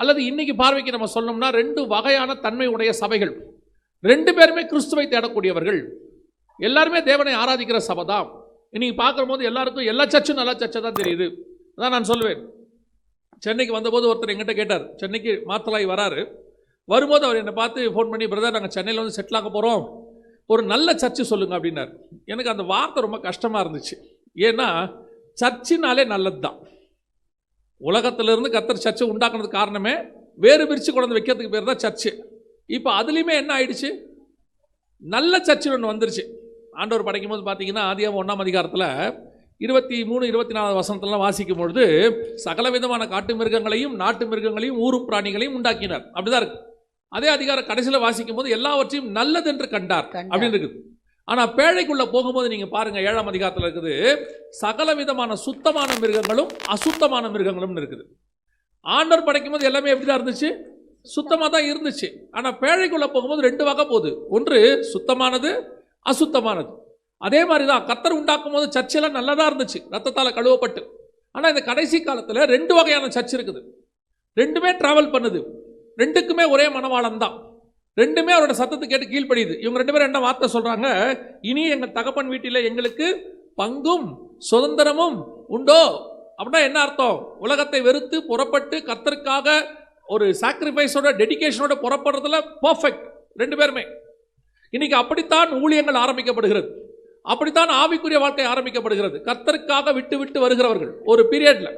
அல்லது இன்னைக்கு பார்வைக்கு நம்ம சொல்லணும்னா ரெண்டு வகையான தன்மை உடைய சபைகள். ரெண்டு பேருமே கிறிஸ்துவை தேடக்கூடியவர்கள். எல்லாருமே தேவனை ஆராதிக்கிற சபை தான். இன்னைக்கு பார்க்குற போது எல்லாருக்கும் எல்லா சர்ச்சும் நல்லா சர்ச்சை தான் தெரியுது. அதான் நான் சொல்லுவேன் சென்னைக்கு வந்தபோது ஒருத்தர் எங்கிட்ட கேட்டார். சென்னைக்கு மாத்தலாய் வராரு. வரும்போது அவர் என்னை பார்த்து ஃபோன் பண்ணி பிரதர் நாங்கள் சென்னையில் வந்து செட்டில் ஆக போகிறோம் ஒரு நல்ல சர்ச்சு சொல்லுங்க அப்படின்னார். எனக்கு அந்த வார்த்தை ரொம்ப கஷ்டமாக இருந்துச்சு. ஏன்னா சர்ச்சினாலே நல்லது தான் உலகத்திலிருந்து கத்தர் சர்ச்சை உண்டாக்குனதுக்கு காரணமே வேறு பிரித்து கொண்டு வைக்கிறதுக்கு பேர் தான் சர்ச்சு. இப்போ அதுலேயுமே என்ன ஆயிடுச்சு? நல்ல சர்ச்சு ஒன்று வந்துருச்சு. ஆண்டவர் படைக்கும் போது பார்த்தீங்கன்னா ஆதியாகம் ஒன்றாம் அதிகாரத்தில் இருபத்தி மூணு இருபத்தி நாலாவது வசனத்துலாம் வாசிக்கும் பொழுது சகல விதமான காட்டு மிருகங்களையும் நாட்டு மிருகங்களையும் ஊரும் பிராணிகளையும் உண்டாக்கினார். அப்படிதான் இருக்கு. அதே அதிகாரம் கடைசியில் வாசிக்கும் போது எல்லாவற்றையும் நல்லதென்று கண்டார். கண்டார். அப்படின்னு இருக்குது. ஆனால் பேழைக்குள்ளே போகும்போது நீங்கள் பாருங்கள் ஏழாம் அதிகாரத்தில் இருக்குது சகல விதமான சுத்தமான மிருகங்களும் அசுத்தமான மிருகங்களும் இருக்குது. ஆண்டவர் படைக்கும் போது எல்லாமே எப்படி தான் இருந்துச்சு? சுத்தமாக தான் இருந்துச்சு. ஆனால் பேழைக்குள்ளே போகும்போது ரெண்டு வகை போகுது. ஒன்று சுத்தமானது அசுத்தமானது. அதே மாதிரி தான் கத்தர் உண்டாக்கும் போது சர்ச்செல்லாம் நல்லதாக இருந்துச்சு. ரத்தத்தால் கழுவப்பட்டு. ஆனால் இந்த கடைசி காலத்தில் ரெண்டு வகையான சர்ச் இருக்குது. ரெண்டுமே ட்ராவல் பண்ணுது. ரெண்டுக்குமே ஒரே மனவாளம் தான் ரெண்டுமே அவரோட சத்தத்தை கேட்டு கீழ்ப்படியுது. இவங்க ரெண்டு பேரும் என்ன வார்த்தை சொல்கிறாங்க இனி எங்கள் தகப்பன் வீட்டில் எங்களுக்கு பங்கும் சுதந்திரமும் உண்டோ? அப்படின்னா என்ன அர்த்தம்? உலகத்தை வெறுத்து புறப்பட்டு கத்தருக்காக ஒரு சாக்ரிஃபைஸோட டெடிக்கேஷனோட புறப்படுறதுல பர்ஃபெக்ட் ரெண்டு பேருமே. இன்னைக்கு அப்படித்தான் ஊழியங்கள் ஆரம்பிக்கப்படுகிறது. அப்படித்தான் ஆவிக்குரிய வாழ்க்கை ஆரம்பிக்கப்படுகிறது. கத்தருக்காக விட்டு விட்டு வருகிறவர்கள். ஒரு பீரியட்ல